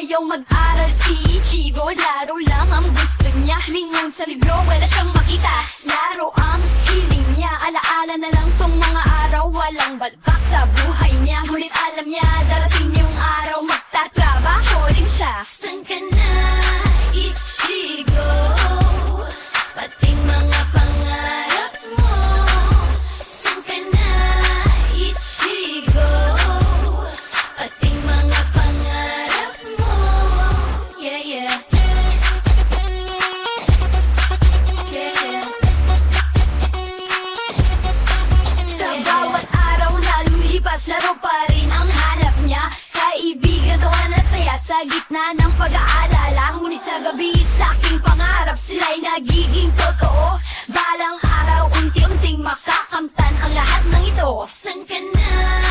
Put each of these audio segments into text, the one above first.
ayaw mag-aral si Ichigo Laro lang ang gusto niya. Lingon sa libro, wala siyang makita. Laro ang hiling niya. Alaala na lang tong mga araw. Walang balbak pa rin ang hanap niya. Kaibigan, tawanan at saya Sa gitna ng pag-aalala. Ngunit sa gabi sa aking pangarap Sila'y nagiging totoo. Balang araw unti-unting makakamtan Ang lahat ng ito. San ka na,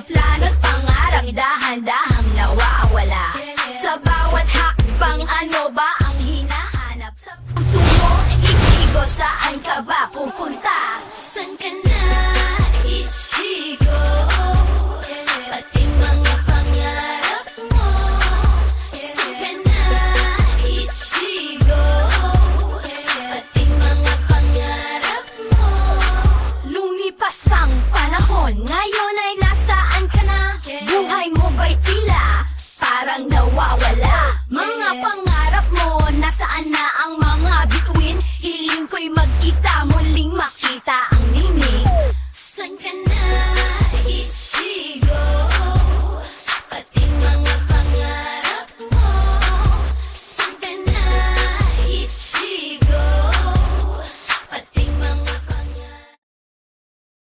Mga plano at pangarap Dahan-dahang nawawala. Sa bawat hakbang Ano ba ang hinahanap? Sa puso mo Ichigo saan ka ba pupunta nawawala. Mga pangarap mo, nasaan na ang mga